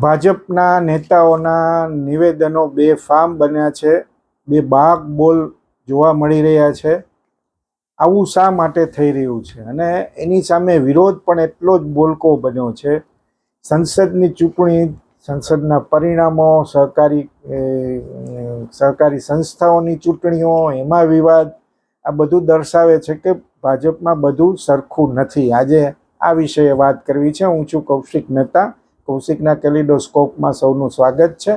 ભાજપના નેતાઓના નિવેદનો બે ફાર્મ બન્યા છે, બે બાગ બોલ જોવા મળી રહ્યા છે. આવું શા માટે થઈ રહ્યું છે? અને એની સામે વિરોધ પણ એટલો જ બોલકો બન્યો છે. સંસદની ચૂંટણી, સંસદના પરિણામો સહકારી સહકારી સંસ્થાઓની ચૂંટણીઓ, એમાં વિવાદ, આ બધું દર્શાવે છે કે ભાજપમાં બધું સરખું નથી. આજે આ વિષয়ে વાત કરવી છે. હું છું કૌશિક મહેતા. કૌશિકના કેલિડોસ્કોપમાં સૌનું સ્વાગત છે.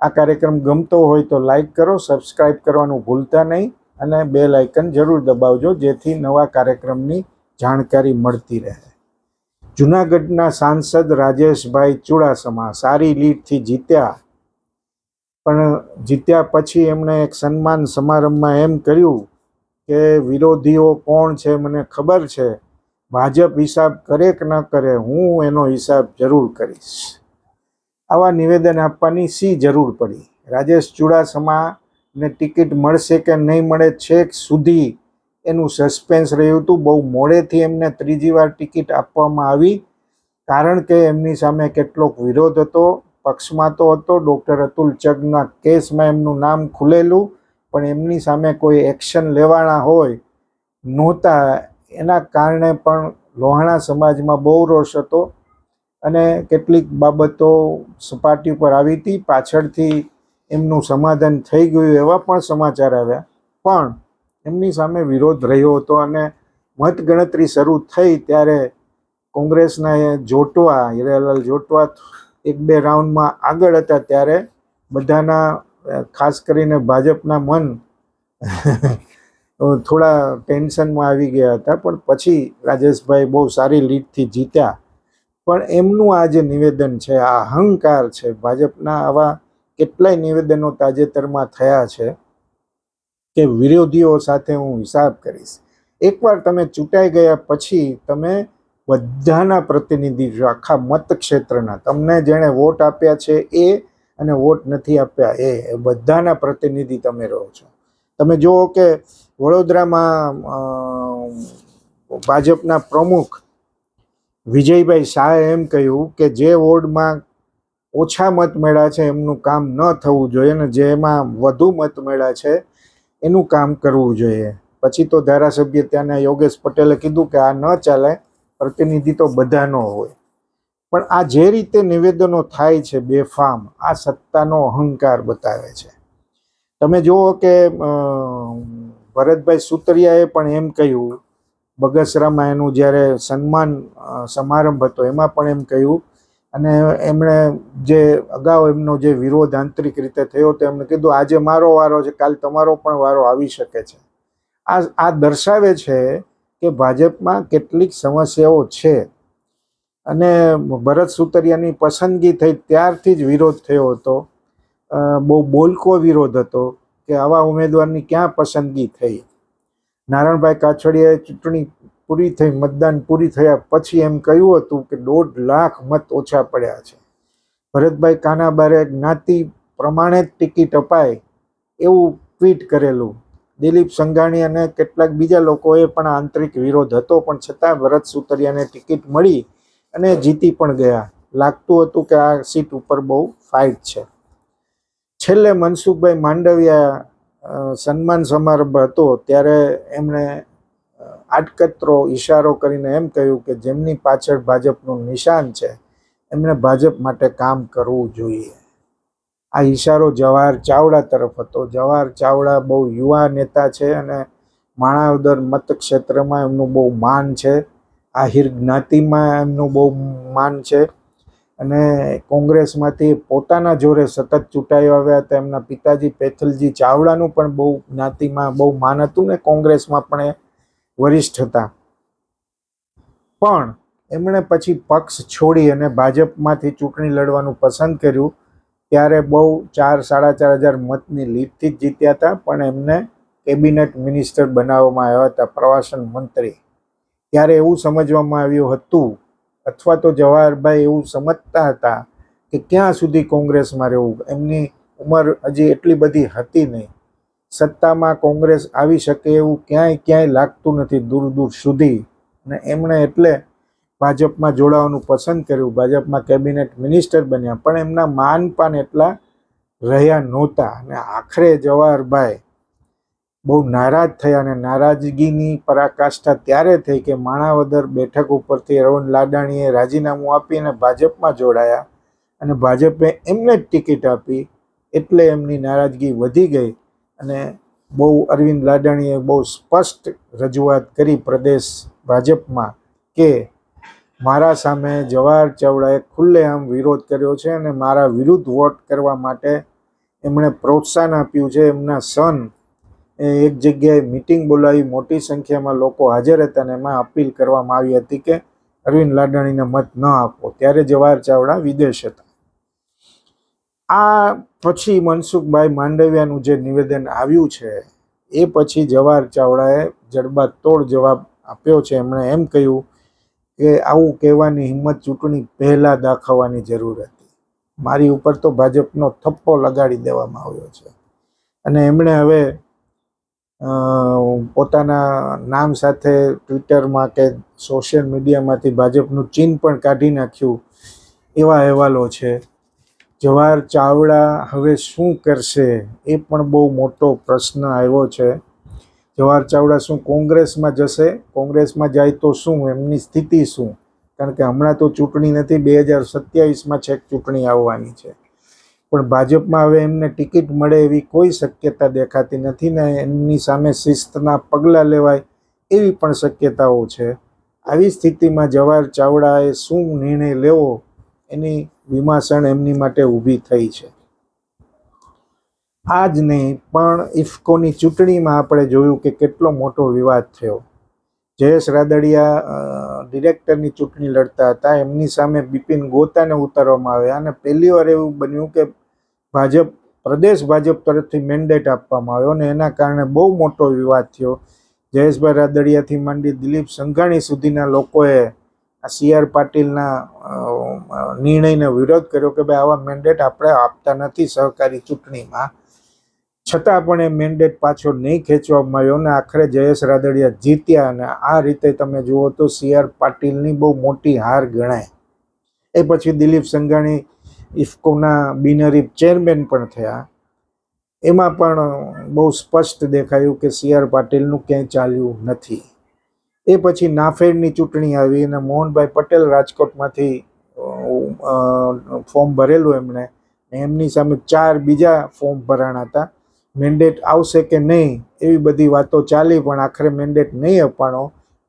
આ કાર્યક્રમ ગમતો હોય તો લાઈક કરો સબસ્ક્રાઈબ કરવાનું ભૂલતા નહીં અને બે લાઇકન જરૂર દબાવજો જેથી નવા કાર્યક્રમની જાણકારી મળતી રહે. જુનાગઢના સાંસદ રાજેશભાઈ ચુડાસમા સારી લીડથી જીત્યા, પણ જીત્યા પછી એમણે એક સન્માન સમારંભમાં એમ કર્યું કે વિરોધીઓ કોણ છે મને ખબર છે. ભાજપ હિસાબ કરે કે ન કરે, હું એનો હિસાબ જરૂર કરીશ. આવા નિવેદન આપવાની સી જરૂર પડી? રાજેશ ચુડાસમાને ટિકિટ મળશે કે નહીં મળે છેક સુધી એનું સસ્પેન્સ રહ્યું હતું. બહુ મોડેથી એમને ત્રીજી વાર ટિકિટ આપવામાં આવી, કારણ કે એમની સામે કેટલોક વિરોધ હતો, પક્ષમાં તો હતો. ડૉક્ટર અતુલ ચગના કેસમાં એમનું નામ ખુલેલું, પણ એમની સામે કોઈ એક્શન લેવાના હોય નહોતા એના કારણે પણ લોહાણા સમાજમાં બહુ રોષ હતો અને કેટલીક બાબતો સપાટી પર આવી હતી. પાછળથી એમનું સમાધાન થઈ ગયું એવા પણ સમાચાર આવ્યા. પણ એમની સામે વિરોધ રહ્યો હતો અને મતગણતરી શરૂ થઈ ત્યારે કોંગ્રેસના એ જોટવા, હિરાલાલ જોટવા એક બે રાઉન્ડમાં આગળ હતા ત્યારે બધાના, ખાસ કરીને ભાજપના મન થોડા ટેન્શનમાં આવી ગયા હતા, પણ પછી રાજેશભાઈ બહુ સારી લીડથી જીત્યા. પણ એમનું આ જે નિવેદન છે, આ અહંકાર છે, ભાજપના આવા કેટલાય નિવેદનો તાજેતરમાં થયા છે કે વિરોધીઓ સાથે હું હિસાબ કરીશ. એકવાર તમે ચૂંટાઈ ગયા પછી તમે બધાના પ્રતિનિધિ છો, આખા મતક્ષેત્રના. તમને જેણે વોટ આપ્યા છે એ અને વોટ નથી આપ્યા એ એ બધાના પ્રતિનિધિ તમે રહો છો. તમે જુઓ કે વડોદરામાં ભાજપના પ્રમુખ વિજયભાઈ શાહે એમ કહ્યું કે જે વોર્ડમાં ઓછા મત મળ્યા છે, એમનું કામ ન થવું જોઈએ અને જેમાં વધુ મત મળ્યા છે, એનું કામ કરવું જોઈએ. પછી તો ધારાસભ્ય ત્યાંના યોગેશ પટેલે કીધું કે આ ન ચાલે, પ્રતિનિધિ તો બધાનો હોય. પણ આ જે રીતે નિવેદનો થાય છે બેફામ, આ સત્તાનો અહંકાર બતાવે છે. તમે જુઓ કે ભરતભાઈ સુતરિયાએ પણ એમ કહ્યું બગસરામાં એનું જ્યારે સન્માન સમારંભ હતો, એમાં પણ એમ કહ્યું. અને એમણે જે અગાઉ એમનો જે વિરોધ આંતરિક રીતે થયો તો એમણે કીધું, આજે મારો વારો છે, કાલ તમારો પણ વારો આવી શકે છે. આ આ દર્શાવે છે કે ભાજપમાં કેટલીક સમસ્યાઓ છે. અને ભરત સુતરિયાની પસંદગી થઈ ત્યારથી જ વિરોધ થયો હતો. બહુ બોલકો વિરોધ હતો. કે આવા ઉમેદવારની ક્યાં પસંદગી થઈ? નારણભાઈ કાછડિયાએ ચૂંટણી પૂરી થઈ, મતદાન પૂરી થયા પછી એમ કહ્યું હતું કે દોઢ લાખ મત ઓછા પડ્યા છે. ભરતભાઈ કાનાબારે જ્ઞાતિ પ્રમાણે જ ટિકિટ અપાય એવું ટ્વીટ કરેલું. દિલીપ સંઘાણી અને કેટલાક બીજા લોકોએ પણ આંતરિક વિરોધ હતો, પણ છતાં ભરત સુતરિયાને ટિકિટ મળી અને જીતી પણ ગયા. લાગતું હતું કે આ સીટ ઉપર બહુ ફાઇટ છે. છેલ્લે મનસુખભાઈ માંડવિયા સન્માન સમારંભ હતો, ત્યારે એમણે આડકતરો ઈશારો કરીને એમ કહ્યું કે જેમની પાછળ ભાજપનું નિશાન છે એમણે ભાજપ માટે કામ કરવું જોઈએ. આ ઈશારો જવાહર ચાવડા તરફ હતો. જવાહર ચાવડા બહુ યુવા નેતા છે અને માણાવદર મતક્ષેત્રમાં એમનું બહુ માન છે. આહિર જ્ઞાતિમાં એમનું બહુ માન છે. અને કોંગ્રેસમાંથી પોતાના જોરે સતત ચૂંટાઈ આવ્યા હતા. એમના પિતાજી પેથલજી ચાવડાનું પણ બહુ જ્ઞાતિમાં બહુ માન હતું ને કોંગ્રેસમાં પણ એ વરિષ્ઠ હતા. પણ એમણે પછી પક્ષ છોડી અને ભાજપમાંથી ચૂંટણી લડવાનું પસંદ કર્યું. ત્યારે બહુ ચાર, સાડા ચાર હજાર મતની લીડથી જ જીત્યા હતા, પણ એમને કેબિનેટ મિનિસ્ટર બનાવવામાં આવ્યા હતા પ્રવાસન મંત્રી. ત્યારે એવું સમજવામાં આવ્યું હતું અથવા તો જવાહરભાઈ એવું સમજતા હતા કે ક્યાં સુધી કોંગ્રેસમાં રહેવું? એમની ઉંમર હજી એટલી બધી હતી નહીં. સત્તામાં કોંગ્રેસ આવી શકે એવું ક્યાંય ક્યાંય લાગતું નથી દૂર દૂર સુધી. અને એમણે એટલે ભાજપમાં જોડાવાનું પસંદ કર્યું. ભાજપમાં કેબિનેટ મિનિસ્ટર બન્યા. પણ એમના માનપાન એટલા રહ્યા નહોતા. અને આખરે જવાહરભાઈ બહુ નારાજ થયા અને નારાજગીની પરાકાષ્ઠા ત્યારે થઈ કે માણાવદર બેઠક ઉપરથી અરવિંદ લાડાણીએ રાજીનામું આપી અને ભાજપમાં જોડાયા. અને ભાજપે એમને જ ટિકિટ આપી એટલે એમની નારાજગી વધી ગઈ અને બહુ અરવિંદ લાડાણીએ બહુ સ્પષ્ટ રજૂઆત કરી પ્રદેશ ભાજપમાં કે મારા સામે જવાહર ચાવડાએ ખુલ્લેઆમ વિરોધ કર્યો છે અને મારા વિરુદ્ધ વોટ કરવા માટે એમણે પ્રોત્સાહન આપ્યું છે. એમના સન એક જગ્યાએ મિટિંગ બોલાવી, મોટી સંખ્યામાં લોકો હાજર હતા અને એમાં અપીલ કરવામાં આવી હતી કે અરવિંદ લાડાણીને મત ન આપો. ત્યારે જવાહર ચાવડા વિદેશ હતા. આ પછી મનસુખભાઈ માંડવિયાનું જે નિવેદન આવ્યું છે, એ પછી જવાહર ચાવડાએ જડબાતોડ જવાબ આપ્યો છે. એમણે એમ કહ્યું કે આવું કહેવાની હિંમત ચૂંટણી પહેલાં દાખવવાની જરૂર હતી. મારી ઉપર તો ભાજપનો થપ્પો લગાડી દેવામાં આવ્યો છે. અને એમણે હવે પોતાના નામ સાથે ટ્વિટરમાં કે સોશિયલ મીડિયામાંથી ભાજપનું ચિહ્ન પણ કાઢી નાખ્યું એવા અહેવાલો છે. જવાહર ચાવડા હવે શું કરશે એ પણ બહુ મોટો પ્રશ્ન આવ્યો છે. જવાહર ચાવડા શું કોંગ્રેસમાં જશે? કોંગ્રેસમાં જાય તો શું? એમની સ્થિતિ શું? કારણ કે હમણાં તો ચૂંટણી નથી, બે હજાર સત્યાવીસમાં છેક ચૂંટણી આવવાની છે. પણ ભાજપમાં હવે એમને ટિકિટ મળે એવી કોઈ શક્યતા દેખાતી નથી ને એમની સામે શિસ્તના પગલાં લેવાય એવી પણ શક્યતાઓ છે. આવી સ્થિતિમાં જવાહર ચાવડાએ શું નિર્ણય લેવો એની વિમાસણ એમની માટે ઊભી થઈ છે. આ જ નહીં, પણ ઇફકોની ચૂંટણીમાં આપણે જોયું કે કેટલો મોટો વિવાદ થયો. જયેશ રાદડિયા ડિરેક્ટરની ચૂંટણી લડતા હતા. એમની સામે બિપિન ગોતાને ઉતારવામાં આવ્યા અને પહેલી વાર એવું બન્યું કે ભાજપ, પ્રદેશ ભાજપ તરફથી મેન્ડેટ આપવામાં આવ્યો અને એના કારણે બહુ મોટો વિવાદ થયો. જયેશભાઈ રાદડિયાથી માંડી દિલીપ સંઘાણી સુધીના લોકોએ આ સી આર પાટીલના નિર્ણયનો વિરોધ કર્યો કે ભાઈ આવા મેન્ડેટ આપણે આપતા નથી સહકારી ચૂંટણીમાં. છતાં પણ એ મેન્ડેટ પાછો નહીં ખેંચવામાં આવ્યો અને આખરે જયેશ રાદડિયા જીત્યા અને આ રીતે તમે જુઓ તો સી આર પાટીલની બહુ મોટી હાર ગણાય. એ પછી દિલીપ સંઘાણી, ઇફકોના બિનરી ચેરમેન પણ થયા. એમાં પણ બહુ સ્પષ્ટ દેખાયું કે સી આર પાટીલનું ક્યાંય ચાલ્યું નથી. એ પછી નાફેડની ચૂંટણી આવી અને મોહનભાઈ પટેલ રાજકોટમાંથી ફોર્મ ભરેલું એમણે. એમની સામે ચાર બીજા ફોર્મ ભરાણા હતા. મેન્ડેટ આવશે કે નહીં, એવી બધી વાતો ચાલી, પણ આખરે મેન્ડેટ નહીં અપાણો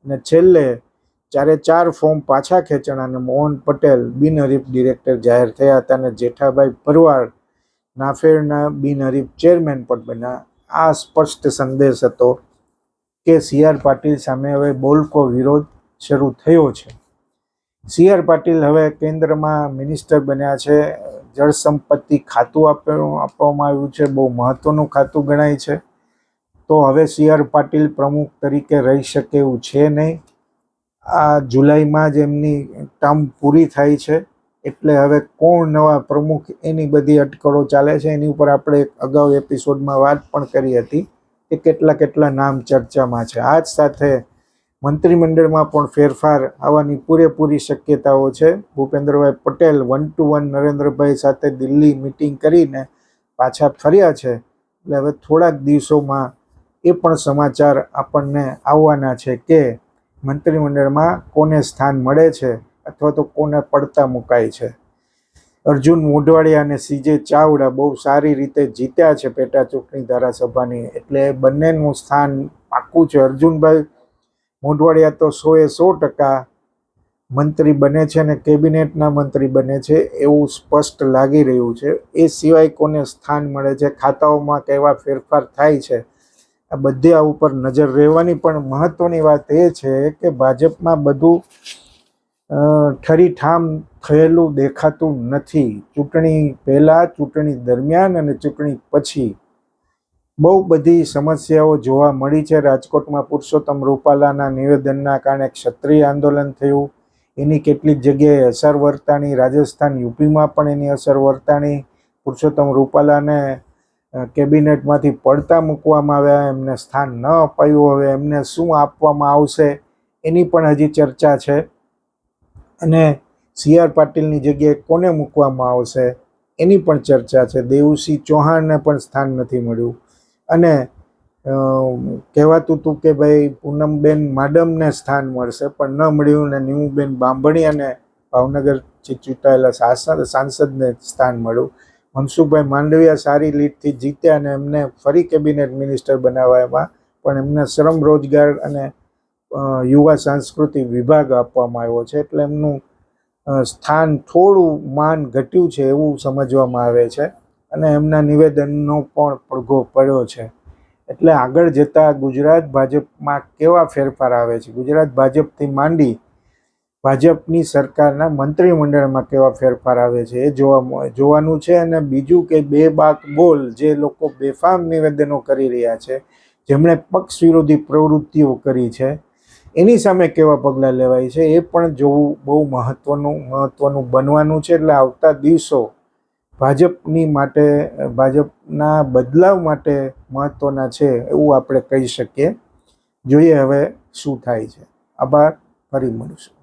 અને છેલ્લે ચારે ચાર ફોર્મ પાછા ખેંચણ અને મોહન પટેલ બિનહરીફ ડિરેક્ટર જાહેર થયા હતા અને જેઠાભાઈ પરવાર નાફેડના બિનહરીફ ચેરમેન પણ બન્યા, આ સ્પષ્ટ સંદેશ હતો કે સી આર પાટીલ સામે હવે બોલકો વિરોધ શરૂ થયો છે. સી આર પાટીલ હવે કેન્દ્રમાં મિનિસ્ટર બન્યા છે. જળ સંપત્તિ ખાતું આપ્યું આપવામાં આવ્યું છે, બહુ મહત્ત્વનું ખાતું ગણાય છે. તો હવે સી આર પાટીલ પ્રમુખ તરીકે રહી શકે એવું છે નહીં. આ જુલાઈમાં જ એમની ટર્મ પૂરી થાય છે. એટલે હવે કોણ નવા પ્રમુખ એની બધી અટકળો ચાલે છે, એની ઉપર આપણે અગાઉ એપિસોડમાં વાત પણ કરી હતી કે કેટલા કેટલા નામ ચર્ચામાં છે. આ જ સાથે મંત્રીમંડળમાં પણ ફેરફાર આવવાની પૂરેપૂરી શક્યતાઓ છે. Bhupendrabhai Patel one to one Narendrabhai સાથે દિલ્હી મિટિંગ કરીને પાછા ફર્યા છે. એટલે હવે થોડાક દિવસોમાં એ પણ સમાચાર આપણને આવવાના છે કે મંત્રીમંડળમાં કોને સ્થાન મળે છે અથવા તો કોને પડતા મુકાય છે. અર્જુન મોઢવાડિયા અને સીજે ચાવડા બહુ સારી રીતે જીત્યા છે પેટા ચૂંટણી ધારાસભાની. એટલે બંનેનું સ્થાન પાક્કું છે. અર્જુનભાઈ મોઢવાડિયા તો સોએ સો ટકા મંત્રી બને છે અને કેબિનેટના મંત્રી બને છે એવું સ્પષ્ટ લાગી રહ્યું છે. એ સિવાય કોને સ્થાન મળે છે, ખાતાઓમાં કેવા ફેરફાર થાય છે, આ બધે આ ઉપર નજર રહેવાની. પણ મહત્વની વાત એ છે કે ભાજપમાં બધું ઠરીઠામ થયેલું દેખાતું નથી. ચૂંટણી પહેલાં, ચૂંટણી દરમિયાન અને ચૂંટણી પછી બહુ બધી સમસ્યાઓ જોવા મળી છે. રાજકોટમાં પુરુષોત્તમ રૂપાલાના નિવેદનના કારણે ક્ષત્રિય આંદોલન થયું. એની કેટલીક જગ્યાએ અસર વર્તાણી. રાજસ્થાન યુપીમાં પણ એની અસર વર્તાણી. પુરુષોત્તમ રૂપાલાને કેબિનેટમાંથી પડતા મૂકવામાં આવ્યા. એમને સ્થાન ન અપાયું. હવે એમને શું આપવામાં આવશે એની પણ હજી ચર્ચા છે. અને સી આર પાટીલની જગ્યાએ કોને મૂકવામાં આવશે એની પણ ચર્ચા છે. દેવુસિંહ ચૌહાણને પણ સ્થાન નથી મળ્યું. અને કહેવાતું હતું કે ભાઈ પૂનમબેન માડમને સ્થાન મળશે, પણ ન મળ્યું ને નીમુબેન અને ભાવનગરથી ચૂંટાયેલા સાંસદ સાંસદને સ્થાન મળ્યું. મનસુખભાઈ માંડવિયા સારી લીડથી જીત્યા અને એમને ફરી કેબિનેટ મિનિસ્ટર બનાવવામાં પણ એમને શ્રમ રોજગાર અને યુવા સાંસ્કૃતિક વિભાગ આપવામાં આવ્યો છે, એટલે એમનું સ્થાન થોડું માન ઘટ્યું છે એવું સમજવામાં આવે છે. અને એમના નિવેદનનો પણ પડઘો પડ્યો છે. એટલે આગળ જતાં ગુજરાત ભાજપમાં કેવા ફેરફાર આવે છે? ગુજરાત ભાજપથી માંડી ભાજપની સરકારના મંત્રીમંડળમાં કેવા ફેરફાર આવે છે એ જોવા જોવાનું છે અને બીજું કે બે બાક બોલ જે લોકો બેફામ નિવેદનો કરી રહ્યા છે, જેમણે પક્ષ વિરોધી પ્રવૃત્તિઓ કરી છે, એની સામે કેવા પગલાં લેવાય છે એ પણ જોવું બહુ મહત્ત્વનું મહત્ત્વનું બનવાનું છે. એટલે આવતા દિવસો ભાજપની માટે, ભાજપના બદલાવ માટે મહત્ત્વના છે એવું આપણે કહી શકીએ. જોઈએ હવે શું થાય છે. આભાર. ફરી મળીશું.